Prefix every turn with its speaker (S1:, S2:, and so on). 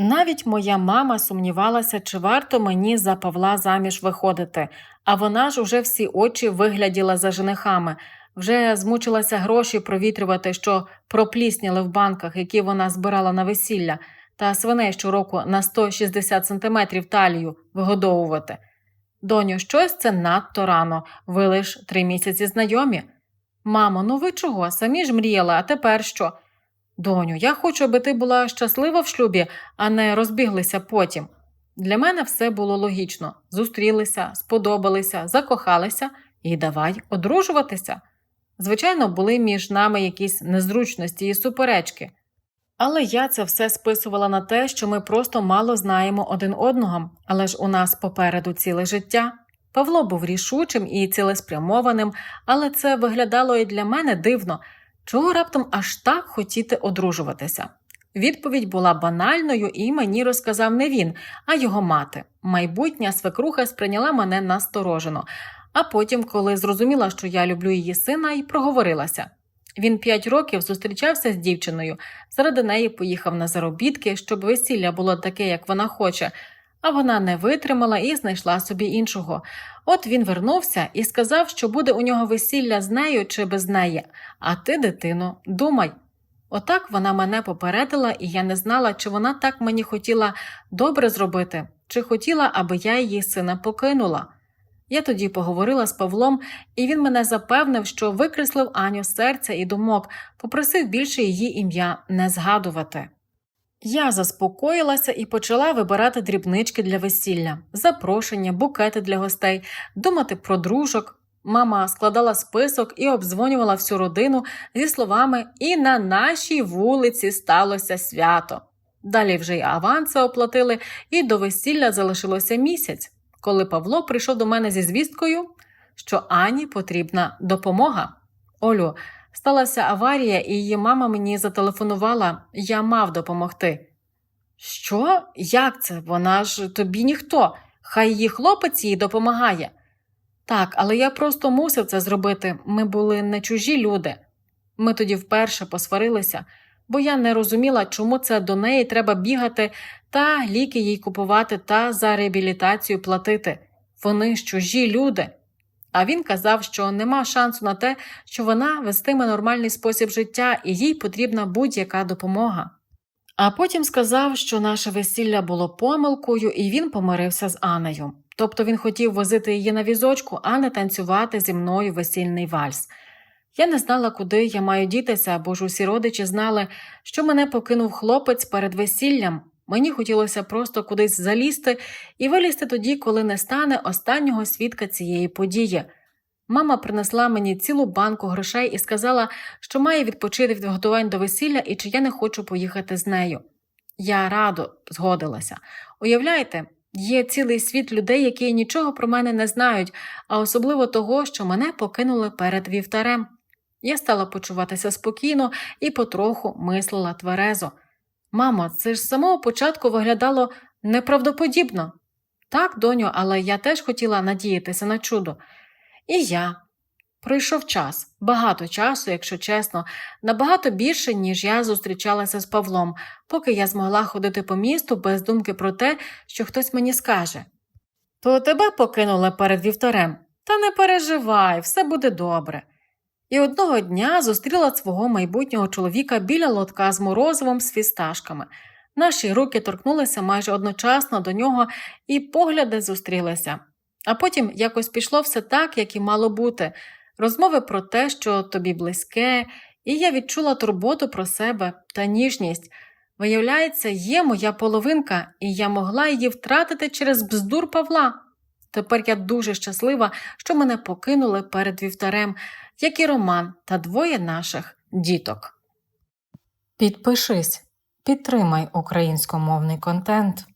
S1: Навіть моя мама сумнівалася, чи варто мені за Павла заміж виходити, а вона ж уже всі очі вигляділа за женихами, вже змучилася гроші провітрювати, що проплісніли в банках, які вона збирала на весілля, та свиней щороку на 160 сантиметрів талію вигодовувати. Доню, щось це надто рано, ви лиш три місяці знайомі. Мамо, ну ви чого? Самі ж мріяли, а тепер що? Доню, я хочу, аби ти була щаслива в шлюбі, а не розбіглися потім. Для мене все було логічно зустрілися, сподобалися, закохалися і давай одружуватися. Звичайно, були між нами якісь незручності і суперечки. Але я це все списувала на те, що ми просто мало знаємо один одного, але ж у нас попереду ціле життя. Павло був рішучим і цілеспрямованим, але це виглядало і для мене дивно, чого раптом аж так хотіти одружуватися. Відповідь була банальною, і мені розказав не він, а його мати. Майбутня свекруха сприйняла мене насторожено, а потім, коли зрозуміла, що я люблю її сина, і проговорилася. Він п'ять років зустрічався з дівчиною, заради неї поїхав на заробітки, щоб весілля було таке, як вона хоче, а вона не витримала і знайшла собі іншого. От він вернувся і сказав, що буде у нього весілля з нею чи без неї, а ти, дитино, думай. Отак вона мене попередила, і я не знала, чи вона так мені хотіла добре зробити, чи хотіла, аби я її сина покинула. Я тоді поговорила з Павлом, і він мене запевнив, що викреслив Аню з серця і думок, попросив більше її ім'я не згадувати. Я заспокоїлася і почала вибирати дрібнички для весілля, запрошення, букети для гостей, думати про дружок. Мама складала список і обдзвонювала всю родину зі словами І на нашій вулиці сталося свято. Далі вже й аванси оплатили, і до весілля залишилося місяць, коли Павло прийшов до мене зі звісткою, що Ані потрібна допомога. Олю, сталася аварія, і її мама мені зателефонувала, я мав допомогти. Що? Як це? Вона ж тобі ніхто. Хай її хлопець їй допомагає. Так, але я просто мусив це зробити. Ми були не чужі люди. Ми тоді вперше посварилися, бо я не розуміла, чому це до неї треба бігати та ліки їй купувати та за реабілітацію платити. Вони ж чужі люди. А він казав, що нема шансу на те, що вона вестиме нормальний спосіб життя і їй потрібна будь-яка допомога. А потім сказав, що наше весілля було помилкою, і він помирився з Анею. Тобто він хотів возити її на візочку, а не танцювати зі мною весільний вальс. Я не знала, куди я маю дітися, бо ж усі родичі знали, що мене покинув хлопець перед весіллям. Мені хотілося просто кудись залізти і вилізти тоді, коли не стане останнього свідка цієї події. Мама принесла мені цілу банку грошей і сказала, що має відпочити від готувань до весілля і чи я не хочу поїхати з нею. Я радо згодилася. Уявляєте, є цілий світ людей, які нічого про мене не знають, а особливо того, що мене покинули перед вівтарем. Я стала почуватися спокійно і потроху мислила тверезо. Мамо, це ж з самого початку виглядало неправдоподібно. Так, доню, але я теж хотіла надіятися на чудо. І я. Пройшов час, багато часу, якщо чесно, набагато більше, ніж я зустрічалася з Павлом, поки я змогла ходити по місту без думки про те, що хтось мені скаже. То тебе покинули перед вівторем. Та не переживай, все буде добре. І одного дня зустріла свого майбутнього чоловіка біля лотка з морозивом з фісташками. Наші руки торкнулися майже одночасно до нього, і погляди зустрілися. А потім якось пішло все так, як і мало бути. Розмови про те, що тобі близьке, і я відчула турботу про себе та ніжність. Виявляється, є моя половинка, і я могла її втратити через бздур Павла. Тепер я дуже щаслива, що мене покинули перед вівтарем, як і Роман та двоє наших діток. Підпишись, підтримай українськомовний контент.